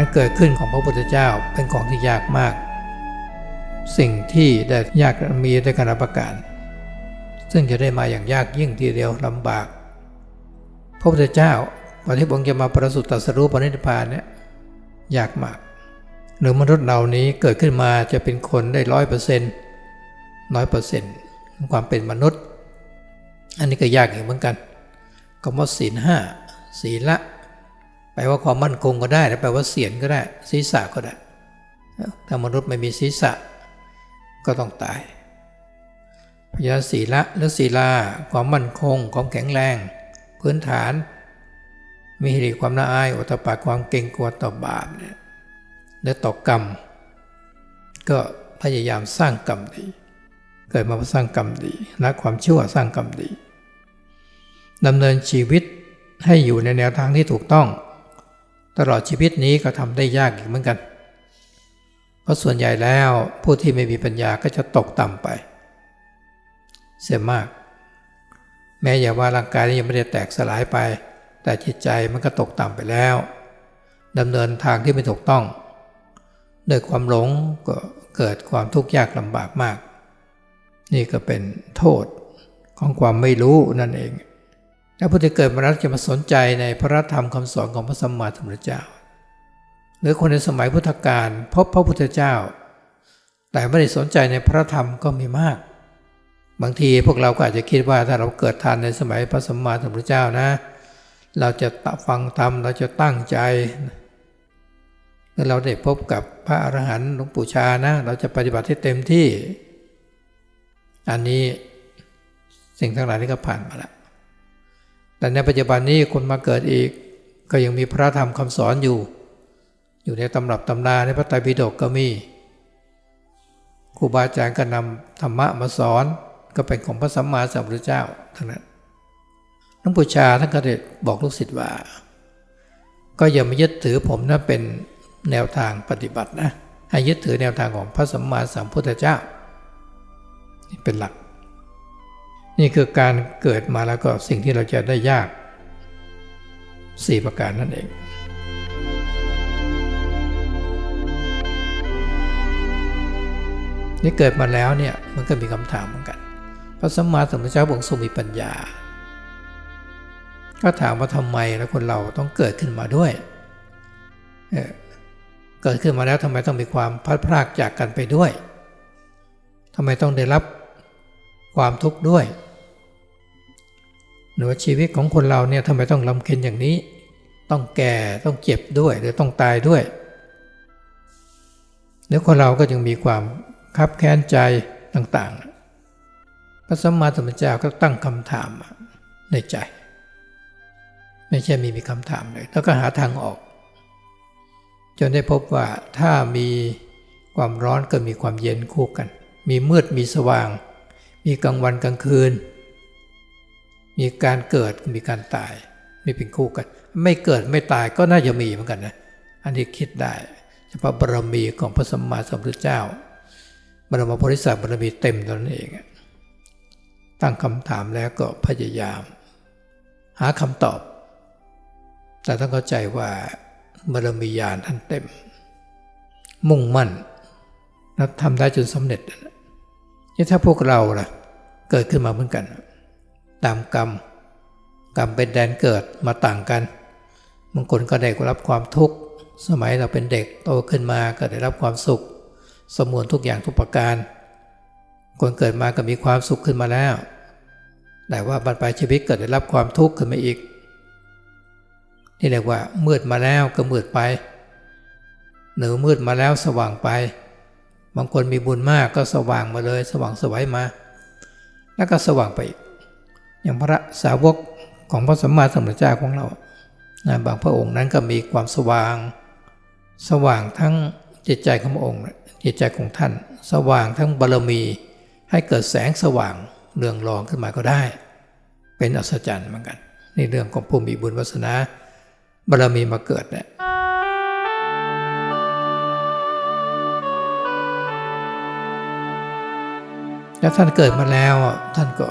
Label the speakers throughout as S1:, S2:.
S1: การเกิดขึ้นของพระพุทธเจ้าเป็นของที่ยากมาก สิ่งที่ได้ยากมีด้กันประการซึ่งจะได้มาอย่างยากยิ่งทีเดียวลำบาก พระพุทธเจ้าวันที่พระองค์จะมาประสูติตรัสรู้ปณิพพานเนี่ยยากมาก หรือมนุษย์เหล่านี้เกิดขึ้นมาจะเป็นคนได้ร้อยเปอร์เซ็นต์น้อยเปอร์เซ็นต์ความเป็นมนุษย์ อันนี้ก็ยากอีกเหมือนกันคำว่าศีลห้าศีลละ แปลว่าความมั่นคงก็ได้แปลว่าเสียนก็ได้ศีรษะก็ได้ ถ้ามนุษย์ไม่มีศีรษะก็ต้องตายพยาศีละและศีลาความมั่นคงความแข็งแรง พื้นฐาน มีหิริความน่าอายอุตปาความเก่งกลัวต่อบาปเนี่ยและต่อกรรม ก็พยายามสร้างกรรมดี เกิดมาสร้างกรรมดีละความชั่วสร้างกรรมดีดำเนินชีวิตให้อยู่ในแนวทางที่ถูกต้อง ตลอดชีวิตนี้ก็ทำได้ยากอีกเหมือนกัน เพราะส่วนใหญ่แล้วผู้ที่ไม่มีปัญญาก็จะตกต่ำไป เสียมาก แม้อย่าว่าร่างกายนี้ยังไม่ได้แตกสลายไป แต่จิตใจมันก็ตกต่ำไปแล้วดำเนินทางที่ไม่ถูกต้องด้วยความหลงก็เกิดความทุกข์ยากลำบากมาก นี่ก็เป็นโทษของความไม่รู้นั่นเอง ถ้าผู้ที่เกิดมาแล้วจะมาสนใจในพระธรรมคำสอนของพระสัมมาสัมพุทธเจ้า หรือคนในสมัยพุทธกาลพบพระพุทธเจ้า แต่ไม่ได้สนใจในพระธรรมก็มีมาก บางทีพวกเราก็อาจจะคิดว่าถ้าเราเกิดทันในสมัยพระสัมมาสัมพุทธเจ้านะ เราจะฟังธรรมเราจะตั้งใจแล้วเราได้พบกับพระอรหันต์หลวงปู่ชานะ เราจะปฏิบัติให้เต็มที่ อันนี้สิ่งทั้งหลายนี้ก็ผ่านมาแล้ว แต่ในปัจจุบันนี้คนมาเกิดอีก ก็ยังมีพระธรรมคำสอนอยู่ อยู่ในตำรับตำราในพระไตรปิฎกก็มีครูบาอาจารย์ก็นำธรรมะมาสอนก็เป็นของพระสัมมาสัมพุทธเจ้าทั้งนั้นหลวงปูชาท่านก็ได้บอกลูกศิษย์ว่า ก็อย่ามายึดถือผมนะเป็นแนวทางปฏิบัตินะให้ยึดถือแนวทางของพระสัมมาสัมพุทธเจ้านี่เป็นหลัก นี่คือการเกิดมาแล้วก็สิ่งที่เราจะได้ยากสี่ประการนั่นเองนี่เกิดมาแล้วเนี่ยมันก็มีคำถามเหมือนกัน พระสัมมาสัมพุทธเจ้าองค์ทรงมีปัญญา ก็ถามว่าทำไมแล้วคนเราต้องเกิดขึ้นมาด้วยเเกิดขึ้นมาแล้วทำไมต้องมีความพัดพรากจากกันไปด้วยทำไมต้องได้รับ ความทุกข์ด้วยหรือว่าชีวิตของคนเราเนี่ยทำไมต้องลำเค็ญอย่างนี้ ต้องแก่ต้องเจ็บด้วยหรือต้องตายด้วยหรือคนเราก็ยังมีความคับแค้นใจต่างๆ พระสัมมาสัมพุทธเจ้าก็ตั้งคำถามในใจ ไม่ใช่มีมีคำถามเลยแล้วก็หาทางออก จนได้พบว่าถ้ามีความร้อนก็มีความเย็นคู่กัน มีมืดมีสว่าง มีกลางวันกลางคืน มีการเกิดมีการตายมีเป็นคู่กัน ไม่เกิดไม่ตายก็น่าจะมีเหมือนกันนะ อันนี้คิดได้ เฉพาะบารมีของพระสัมมาสัมพุทธเจ้า บรมโพธิสัตว์บารมีเต็มตอนนั้นเอง ตั้งคำถามแล้วก็พยายาม หาคำตอบ แต่ต้องเข้าใจว่าบารมีญาณท่านเต็ม มุ่งมั่นแล้วทำได้จนสำเร็จ ถ้าพวกเราล่ะ เกิดขึ้นมาเหมือนกัน ตามกรรม กรรมเป็นแดนเกิดมาต่างกันบางคนก็ได้รับความทุกข์ สมัยเราเป็นเด็กโตขึ้นมาก็ได้รับความสุข สมวนทุกอย่างทุกประการ คนเกิดมาก็มีความสุขขึ้นมาแล้ว แต่ว่าบรรปลายชีวิตเกิดได้รับความทุกข์ขึ้นมาอีก นี่เรียกว่ามืดมาแล้วก็มืดไป หรือมืดมาแล้วสว่างไป บางคนมีบุญมากก็สว่างมาเลย สว่างสวัยมา แล้วก็สว่างไปอีกอย่างพระสาวกของพระสัมมาสัมพุทธเจ้าของเรานะบางพระองค์นั้นก็มีความสว่าง สว่างทั้งจิตใจของพระองค์จิตใจของท่าน สว่างทั้งบารมีให้เกิดแสงสว่างเรืองรองขึ้นมาก็ได้ เป็นอัศจรรย์เหมือนกัน ในเรื่องของผู้มีบุญวาสนาบารมีมาเกิดเนี่ย แล้วท่านเกิดมาแล้วท่านก็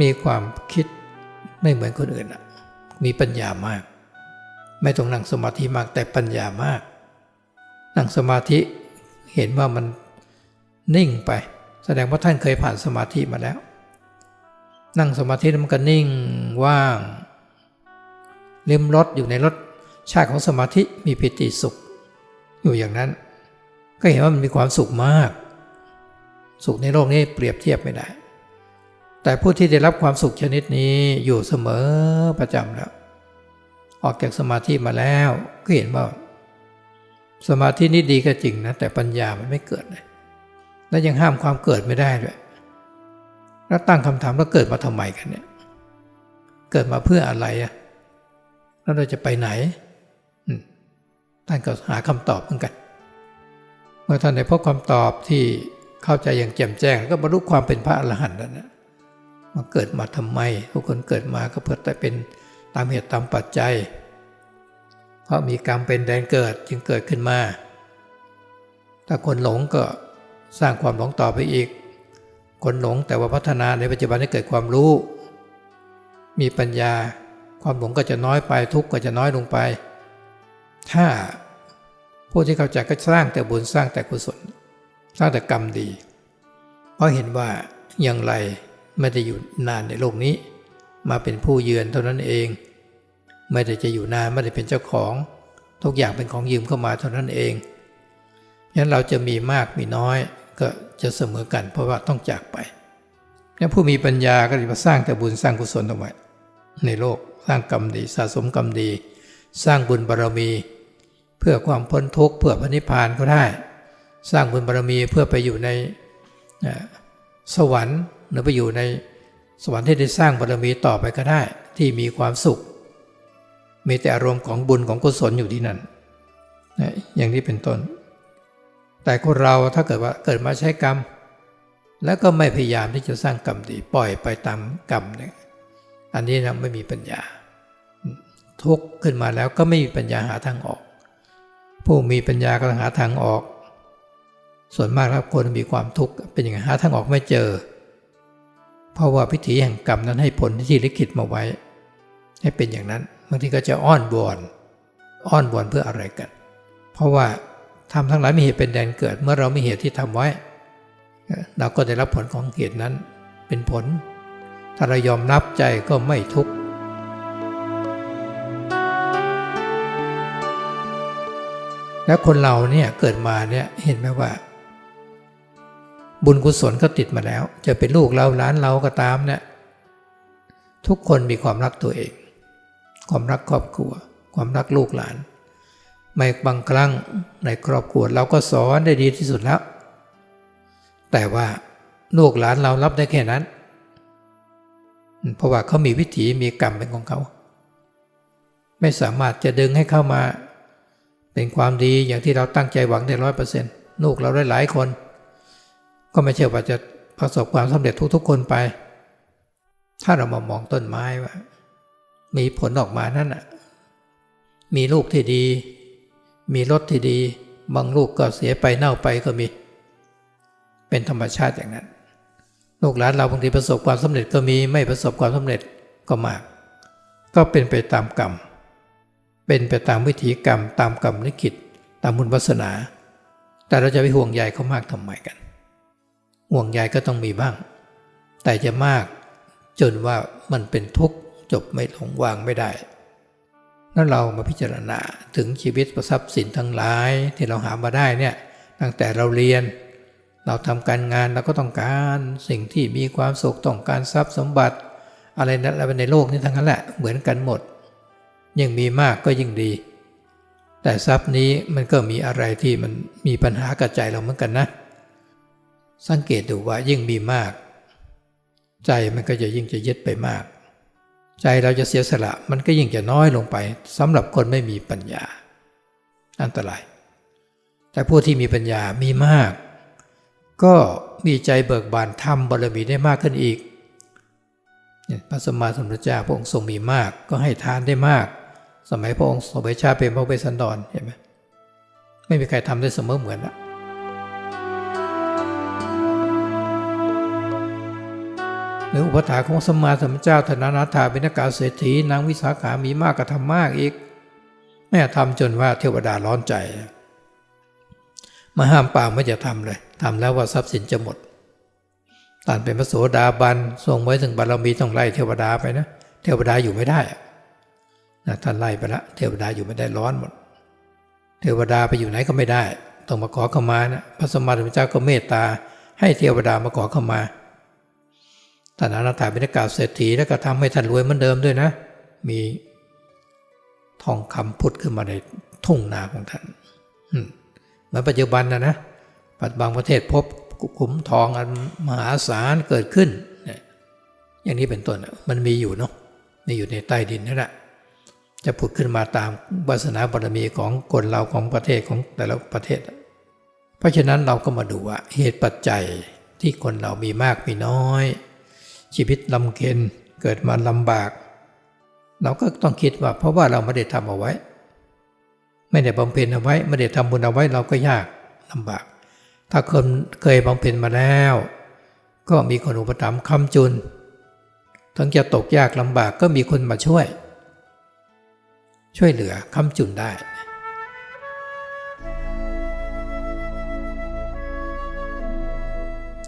S1: มีความคิดไม่เหมือนคนอื่นมีปัญญามาก ไม่ต้องนั่งสมาธิมากแต่ปัญญามาก นั่งสมาธิเห็นว่ามันนิ่งไป แสดงว่าท่านเคยผ่านสมาธิมาแล้ว นั่งสมาธิมันก็นิ่งว่างลิมรสอยู่ในรสชาติของสมาธิมีปิติสุข อยู่อย่างนั้น ก็เห็นว่ามันมีความสุขมาก สุขในโลกนี้เปรียบเทียบไม่ได้ แต่ผู้ที่ได้รับความสุขชนิดนี้อยู่เสมอประจำแล้ว ออกจากสมาธิมาแล้วก็เห็นว่าสมาธินี่ดีก็จริงนะ แต่ปัญญามันไม่เกิดเลยและยังห้ามความเกิดไม่ได้ด้วยแล้วตั้งคำถามแล้วเกิดมาทำไมกันเนี่ย เกิดมาเพื่ออะไรอะแล้วเราจะไปไหนท่านก็หาคำตอบเหมือนกัน เมื่อท่านได้พบคำตอบที่ เข้าใจอย่างแจ่มแจ้ง ก็บรรลุความเป็นพระอรหันต์แล้วนะมาเกิดมาทำไมทุกคนเกิดมาก็เพื่อแต่เป็นตามเหตุตามปัจจัย เพราะมีกรรมเป็นแดนเกิดจึงเกิดขึ้นมา ถ้าคนหลงก็สร้างความหลงต่อไปอีก คนหลงแต่ว่าพัฒนาในปัจจุบันให้เกิดความรู้ มีปัญญาความหลงก็จะน้อยไปทุกข์ก็จะน้อยลงไป ถ้าผู้ที่เข้าใจก็สร้างแต่บุญสร้างแต่กุศล สร้างแต่กรรมดี เพราะเห็นว่าอย่างไรไม่ได้อยู่นานในโลกนี้ มาเป็นผู้เยือนเท่านั้นเอง ไม่ได้จะอยู่นานไม่ได้เป็นเจ้าของ ทุกอย่างเป็นของยืมเข้ามาเท่านั้นเองฉะนั้นเราจะมีมากมีน้อยก็จะเสมอกัน เพราะว่าต้องจากไปงั้นผู้มีปัญญาก็จะมาสร้างแต่บุญสร้างกุศลเอาไว้ในโลกสร้างกรรมดีสะสมกรรมดี สร้างบุญบารมี เพื่อความพ้นทุกข์เพื่อพระนิพพานก็ได้ สร้างบุญบารมีเพื่อไปอยู่ในสวรรค์หรือไปอยู่ในสวรรค์ที่ได้สร้างบารมีต่อไปก็ได้ ที่มีความสุข มีแต่อารมณ์ของบุญของกุศลอยู่ที่นั่นอย่างนี้เป็นต้น แต่คนเราถ้าเกิดว่าเกิดมาใช้กรรม แล้วก็ไม่พยายามที่จะสร้างกรรมดีปล่อยไปตามกรรมเนี่ยอันนี้นะไม่มีปัญญา ทุกข์ขึ้นมาแล้วก็ไม่มีปัญญาหาทางออก ผู้มีปัญญาก็หาทางออก ส่วนมากแล้วคนมีความทุกข์เป็นอย่างหาทางออกไม่เจอ เพราะว่าพิธีแห่งกรรมนั้นให้ผลที่ลิขิตมาไว้ ให้เป็นอย่างนั้นบางทีก็จะอ้อนวอนอ้อนวอนเพื่ออะไรกัน เพราะว่าทำทั้งหลายมีเหตุเป็นแดนเกิด เมื่อเรามีเหตุที่ทำไว้ เราก็ได้รับผลของเหตุนั้นเป็นผล ถ้าเรายอมรับใจก็ไม่ทุกข์แล้วคนเราเนี่ยเกิดมาเนี่ยเห็นไหมว่า บุญกุศลก็ติดมาแล้ว จะเป็นลูกเราหลานเราก็ตามเนี่ยทุกคนมีความรักตัวเอง ความรักครอบครัว ความรักลูกหลานไม่บางครั้งในครอบครัวเราก็สอนได้ดีที่สุดแล้ว แต่ว่าลูกหลานเรารับได้แค่นั้น เพราะว่าเขามีวิถีมีกรรมเป็นของเขา ไม่สามารถจะดึงให้เข้ามา เป็นความดีอย่างที่เราตั้งใจหวังได้ร้อยเปอร์เซ็นต์ลูกเราได้หลายคน ก็ไม่เชื่อว่าจะประสบความสำเร็จทุกๆคนไป ถ้าเรามามองต้นไม้ว่า มีผลออกมานั่นอะมีลูกที่ดี มีรสที่ดี บางลูกก็เสียไปเน่าไปก็มี เป็นธรรมชาติอย่างนั้น ลูกหลานเราบางทีประสบความสำเร็จก็มีไม่ประสบความสำเร็จก็มาก ก็เป็นไปตามกรรม เป็นไปตามวิถีกรรม ตามกรรมลิขิตตามบุญวาสนา แต่เราจะไปห่วงใยเขามากทำไมกัน ห่วงใยก็ต้องมีบ้าง แต่จะมากจนว่ามันเป็นทุกข์จบไม่ลงวางไม่ได้ นั่นเรามาพิจารณาถึงชีวิตประทรัพย์สินทั้งหลายที่เราหามาได้เนี่ยตั้งแต่เราเรียน เราทำการงานเราก็ต้องการสิ่งที่มีความสุขต้องการทรัพย์สมบัติ อะไรนั้นอะไรในโลกนี้ทั้งนั้นแหละเหมือนกันหมด ยิ่งมีมากก็ยิ่งดี แต่ทรัพย์นี้มันก็มีอะไรที่มันมีปัญหากับใจเราเหมือนกันนะ สังเกตดูว่ายิ่งมีมาก ใจมันก็จะยิ่งจะยึดไปมาก ใจเราจะเสียสละมันก็ยิ่งจะน้อยลงไปสำหรับคนไม่มีปัญญา อันตราย แต่ผู้ที่มีปัญญามีมาก ก็มีใจเบิกบานทำบารมีได้มากขึ้นอีกพระสมมาสมุทธเจ้าพระองค์ทรงมีมาก ก็ให้ทานได้มาก สมัยพระองค์สมัยชาเป็นพระเวสสันดรเห็นไหมไม่มีใครทำได้เสมอเหมือนละ หรืออุปถาของสมมาสมพุทธเจ้าธนานาถาเป็นกาเศรษฐีนางวิสาขามีมากก็ทำมากอีก แม่ทำจนว่าเทวดาร้อนใจ มาห้ามปามไม่จะทำเลยทำแล้วว่าทรัพย์สินจะหมดตอนเป็นพระโสดาบันทรงไว้ถึงบารมีต้องไล่เทวดาไปนะ เทวดาอยู่ไม่ได้นะท่านไล่ไปละเทวดาอยู่ไม่ได้ร้อนหมด เทวดาไปอยู่ไหนก็ไม่ได้ ต้องมาขอเข้ามานะพระสมมาสัมพุทธเจ้าก็เมตตา ให้เทวดามาขอเข้ามา ท่านอนาถาบิณกาเศรษฐีแล้วก็ทำให้ท่านรวยเหมือนเดิมด้วยนะ มีทองคำพุทธขึ้นมาในทุ่งนาของท่านเหมือนปัจจุบันนะนะปัจจุบันประเทศพบขุมทองอันมหาศาลเกิดขึ้น อย่างนี้เป็นต้นมันมีอยู่เนาะมีอยู่ในใต้ดินนั่นแหละจะผุดขึ้นมาตามวาสนาบารมีของคนเราของประเทศของแต่ละประเทศ เพราะฉะนั้นเราก็มาดูว่าเหตุปัจจัยที่คนเรามีมากมีน้อย ชีวิตลำเค็ญเกิดมาลำบาก เราก็ต้องคิดว่าเพราะว่าเราไม่ได้ทำเอาไว้ ไม่ได้บำเพ็ญเอาไว้ ไม่ได้ทำบุญเอาไว้เราก็ยากลำบาก ถ้าคนเคยบำเพ็ญมาแล้ว ก็มีคนอุปถัมภ์ค้ำจุนทั้งจะตกยากลำบากก็มีคนมาช่วย ช่วยเหลือค้ำจุนได้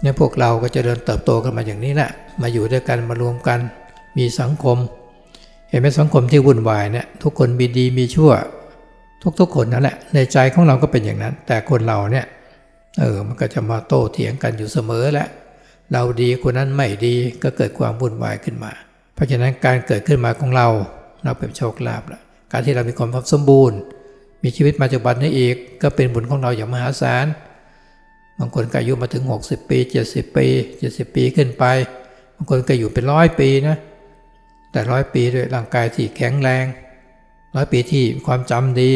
S1: เนี่ยพวกเราก็จะเดินเติบโตกันมาอย่างนี้แหละมาอยู่ด้วยกันมารวมกันมีสังคม เห็นไหมสังคมที่วุ่นวายเนี่ยทุกคนมีดีมีชั่ว ทุกๆคนนั่นแหละในใจของเราก็เป็นอย่างนั้น แต่คนเราเนี่ยเออมันก็จะมาโต้เถียงกันอยู่เสมอแหละเราดีคนนั้นไม่ดีก็เกิดความวุ่นวายขึ้นมา เพราะฉะนั้นการเกิดขึ้นมาของเราเราเป็นโชคลาภละการที่เรามีความสมบูรณ์ มีชีวิตมาจุบันนี้อีกก็เป็นบุญของเราอย่างมหาศาล บางคนก็อายุมาถึง 60 ปี 70 ปี 70 ปีขึ้นไป บางคนก็อยู่เป็นร้อยปีนะ แต่ร้อยปีด้วยร่างกายที่แข็งแรง ร้อยปีที่ความจำดี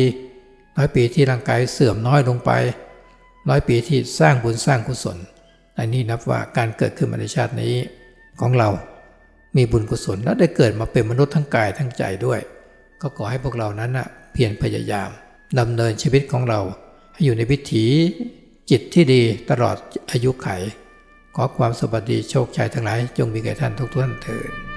S1: ร้อยปีที่ร่างกายเสื่อมน้อยลงไป ร้อยปีที่สร้างบุญสร้างกุศล อันนี้นับว่าการเกิดขึ้นมาในชาตินี้ของเรา มีบุญกุศลและได้เกิดมาเป็นมนุษย์ทั้งกายทั้งใจด้วย ก็ขอให้พวกเรานั้นนะเพียรพยายามดำเนินชีวิตของเรา ให้อยู่ในวิถี จิตที่ดีตลอดอายุไข ขอความสวัสดีโชคชัยทั้งหลายจงมีแก่ท่านทุกท่านเถิด